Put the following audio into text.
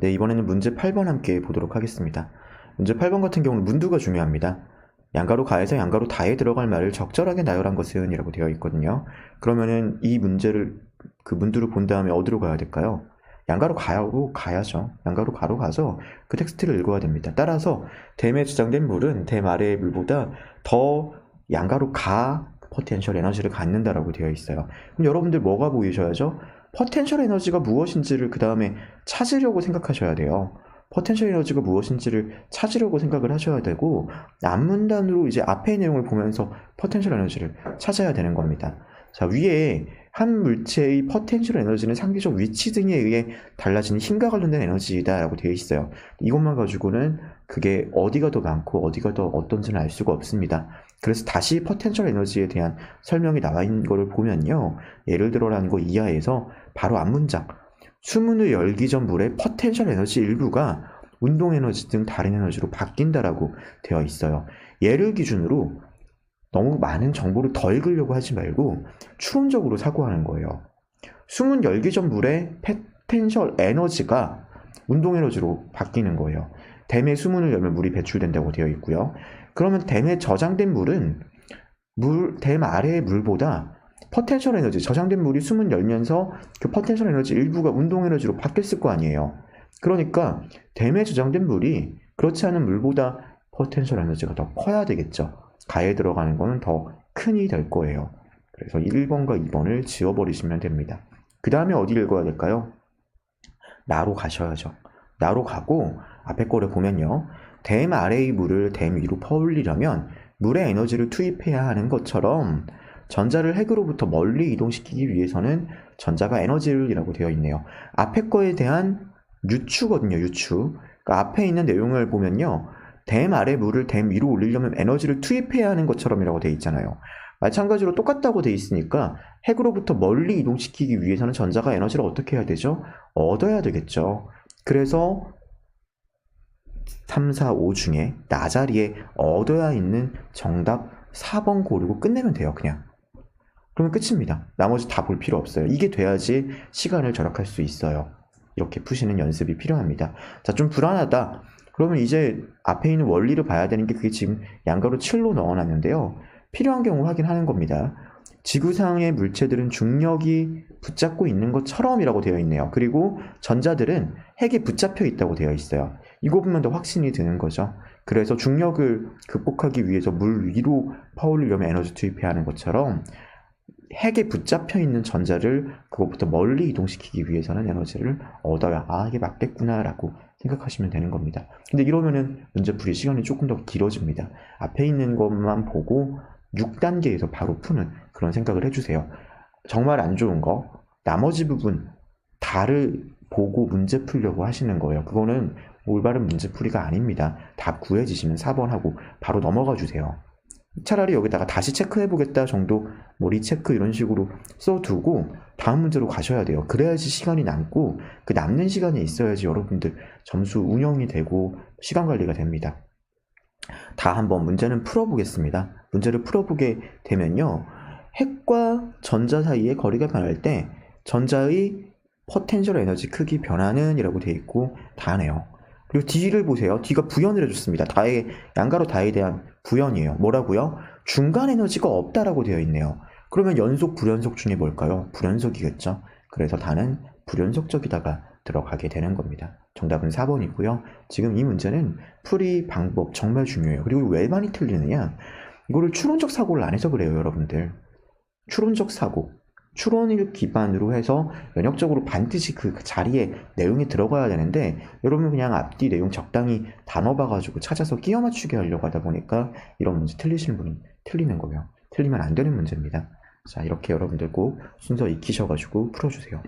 네, 이번에는 문제 8번 함께 보도록 하겠습니다. 문제 8번 같은 경우는 문두가 중요합니다. 양가로 가에서 양가로 다에 들어갈 말을 적절하게 나열한 것은 이라고 되어 있거든요. 그러면은 이 문제를 그 문두를 본 다음에 어디로 가야 될까요? 양가로 가야로 가야죠. 양가로 가로 가서 그 텍스트를 읽어야 됩니다. 따라서 댐에 저장된 물은 댐 아래의 물보다 더 양가로 가 포텐셜 에너지를 갖는다라고 되어 있어요. 그럼 여러분들 뭐가 보이셔야죠? 포텐셜 에너지가 무엇인지를 그 다음에 찾으려고 생각하셔야 돼요. 포텐셜 에너지가 무엇인지를 찾으려고 생각을 하셔야 되고 앞문단으로 이제 앞의 내용을 보면서 포텐셜 에너지를 찾아야 되는 겁니다. 자 위에 한 물체의 포텐셜 에너지는 상대적 위치 등에 의해 달라지는 힘과 관련된 에너지다라고 되어 있어요. 이것만 가지고는 그게 어디가 더 많고 어디가 더 어떤지는 알 수가 없습니다. 그래서 다시 포텐셜 에너지에 대한 설명이 나와 있는 것을 보면요. 예를 들어라는 거 이하에서 바로 앞 문장 수문을 열기 전 물의 포텐셜 에너지 일부가 운동 에너지 등 다른 에너지로 바뀐다라고 되어 있어요. 예를 기준으로 너무 많은 정보를 더 읽으려고 하지 말고 추론적으로 사고하는 거예요. 수문 열기 전 물의 포텐셜 에너지가 운동 에너지로 바뀌는 거예요. 댐의 수문을 열면 물이 배출된다고 되어 있고요. 그러면 댐에 저장된 물은 물, 댐 아래의 물보다 포텐셜 에너지, 저장된 물이 수문 열면서 그 포텐셜 에너지 일부가 운동 에너지로 바뀌었을 거 아니에요. 그러니까 댐에 저장된 물이 그렇지 않은 물보다 포텐셜 에너지가 더 커야 되겠죠. 가에 들어가는 거는 더 큰이 될 거예요. 그래서 1번과 2번을 지워버리시면 됩니다. 그 다음에 어디 읽어야 될까요? 나로 가셔야죠. 나로 가고 앞에 거를 보면요. 댐 아래의 물을 댐 위로 퍼올리려면 물의 에너지를 투입해야 하는 것처럼 전자를 핵으로부터 멀리 이동시키기 위해서는 전자가 에너지를이라고 되어 있네요. 앞에 거에 대한 유추거든요, 유추. 그러니까 앞에 있는 내용을 보면요. 댐 아래 물을 댐 위로 올리려면 에너지를 투입해야 하는 것처럼이라고 되어 있잖아요. 마찬가지로 똑같다고 되어 있으니까 핵으로부터 멀리 이동시키기 위해서는 전자가 에너지를 어떻게 해야 되죠? 얻어야 되겠죠. 그래서 3, 4, 5 중에 나 자리에 얻어야 있는 정답 4번 고르고 끝내면 돼요, 그냥. 그러면 끝입니다. 나머지 다 볼 필요 없어요. 이게 돼야지 시간을 절약할 수 있어요. 이렇게 푸시는 연습이 필요합니다. 자, 좀 불안하다. 그러면 이제 앞에 있는 원리를 봐야 되는 게 그게 지금 양가로 7로 넣어놨는데요. 필요한 경우 확인하는 겁니다. 지구상의 물체들은 중력이 붙잡고 있는 것처럼이라고 되어 있네요. 그리고 전자들은 핵에 붙잡혀 있다고 되어 있어요. 이거 보면 더 확신이 드는 거죠. 그래서 중력을 극복하기 위해서 물 위로 퍼올리려면 에너지 투입해야 하는 것처럼 핵에 붙잡혀 있는 전자를 그것부터 멀리 이동시키기 위해서는 에너지를 얻어야 아 이게 맞겠구나라고 생각하시면 되는 겁니다. 근데 이러면은 문제풀이 시간이 조금 더 길어집니다. 앞에 있는 것만 보고 6단계에서 바로 푸는 그런 생각을 해주세요. 정말 안 좋은 거 나머지 부분 다를 보고 문제 풀려고 하시는 거예요. 그거는 올바른 문제풀이가 아닙니다. 답 구해지시면 4번 하고 바로 넘어가 주세요. 차라리 여기다가 다시 체크해 보겠다 정도 뭐 리체크 이런 식으로 써두고 다음 문제로 가셔야 돼요. 그래야지 시간이 남고 그 남는 시간이 있어야지 여러분들 점수 운영이 되고 시간 관리가 됩니다. 다 한번 문제는 풀어보겠습니다. 문제를 풀어보게 되면요. 핵과 전자 사이의 거리가 변할 때 전자의 포텐셜 에너지 크기 변화는 이라고 되어 있고 다네요. 그리고 D를 보세요. D가 부연을 해줬습니다. 다의 양가로 다에 대한 부연이에요. 뭐라고요? 중간 에너지가 없다라고 되어 있네요. 그러면 연속 불연속 중에 뭘까요? 불연속이겠죠. 그래서 다는 불연속적이다가 들어가게 되는 겁니다. 정답은 4번이고요. 지금 이 문제는 풀이 방법 정말 중요해요. 그리고 왜 많이 틀리느냐? 이거를 추론적 사고를 안 해서 그래요, 여러분들. 추론적 사고. 추론을 기반으로 해서 면역적으로 반드시 그 자리에 내용이 들어가야 되는데 여러분 그냥 앞뒤 내용 적당히 단어 봐가지고 찾아서 끼워 맞추게 하려고 하다 보니까 이런 문제 틀리시는 분이 틀리는 거예요. 틀리면 안 되는 문제입니다. 자 이렇게 여러분들 꼭 순서 익히셔가지고 풀어주세요.